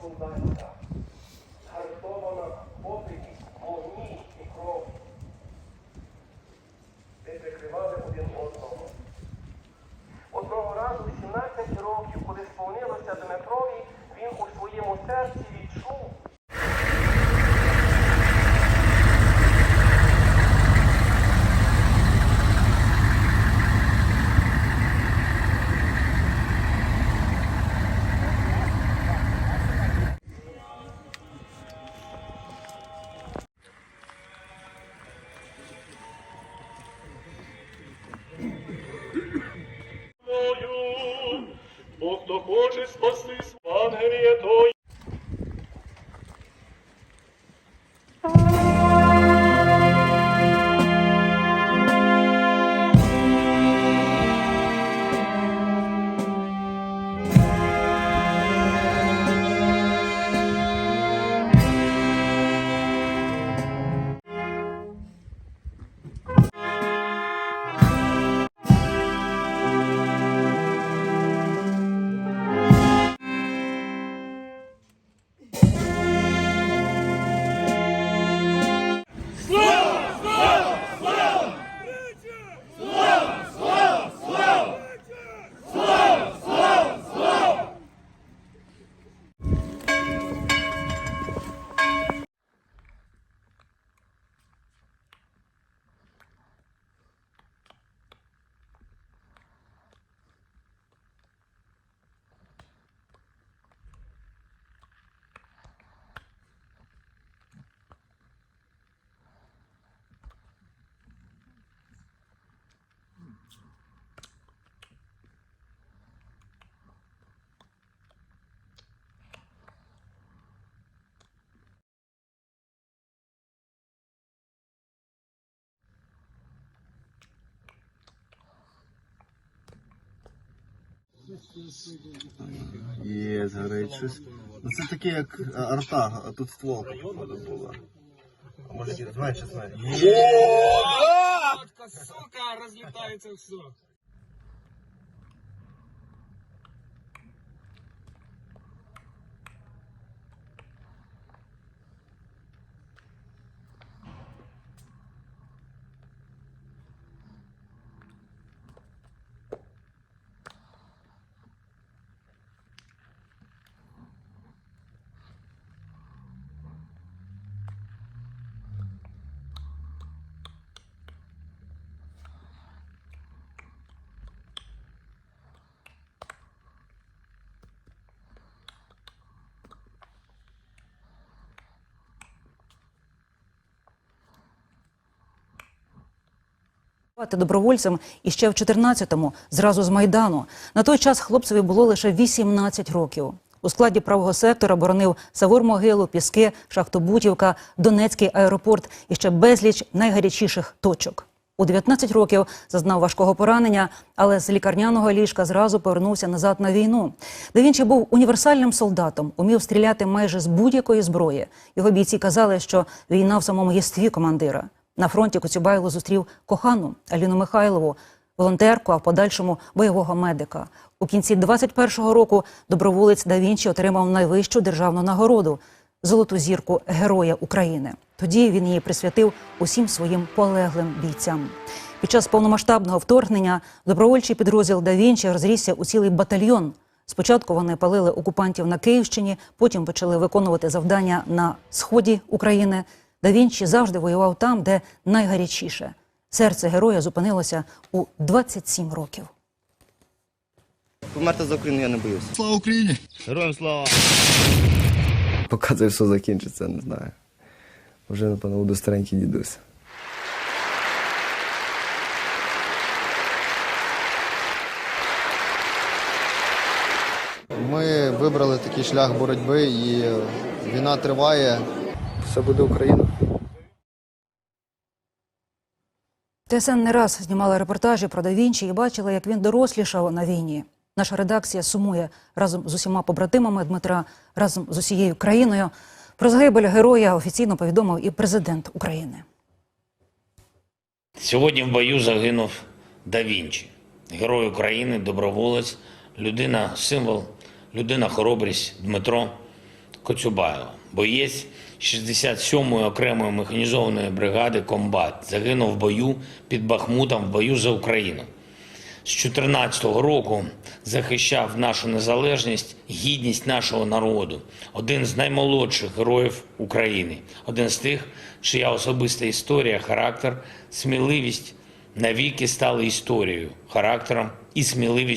солдатська, згартована попиті, вогні і кров. Ми прикривали один одного. Одного разу, 18 років, коли сповнилося Дмитрові, він у своєму серці бо то хоче спастись Є, згорить щось. Ну це таке як е, арта, а тут стволка походу була. А може зменше знає. Сука, розлітається все. Добровольцем іще в 14-му, зразу з Майдану. На той час хлопцеві було лише 18 років. У складі правого сектора боронив Савур-Могилу, Піски, Шахтобутівка, Донецький аеропорт і ще безліч найгарячіших точок. У 19 років зазнав важкого поранення, але з лікарняного ліжка зразу повернувся назад на війну. Де Вінчі був універсальним солдатом, умів стріляти майже з будь-якої зброї. Його бійці казали, що війна в самому єстві командира. На фронті Коцюбайло зустрів кохану Аліну Михайлову, волонтерку, а в подальшому бойового медика. У кінці 21-го року доброволець да Вінчі отримав найвищу державну нагороду золоту зірку Героя України. Тоді він її присвятив усім своїм полеглим бійцям. Під час повномасштабного вторгнення добровольчий підрозділ да Вінчі розрісся у цілий батальйон. Спочатку вони палили окупантів на Київщині, потім почали виконувати завдання на сході України. Да Вінчі завжди воював там, де найгарячіше. Серце героя зупинилося у 27 років. Померти за Україну я не боюся. Слава Україні! Героям слава! Поки це все закінчиться, не знаю. Вже, напевно, буду старенький дідусь. Ми вибрали такий шлях боротьби і війна триває. Все буде Україна. ТСН не раз знімала репортажі про да Вінчі і бачила, як він дорослішав на війні. Наша редакція сумує разом з усіма побратимами Дмитра, разом з усією країною. Про загибель героя офіційно повідомив і президент України. Сьогодні в бою загинув Да Вінчі, герой України, доброволець, людина символ, людина хоробрість Дмитро. Коцюбайло, боєць 67-ї окремої механізованої бригади Комбат, загинув в бою під Бахмутом в бою за Україну. З 14 року захищав нашу незалежність, гідність нашого народу. Один з наймолодших героїв України, один з тих, чия особиста історія, характер, сміливість навіки стали історією, характером і сміливістю.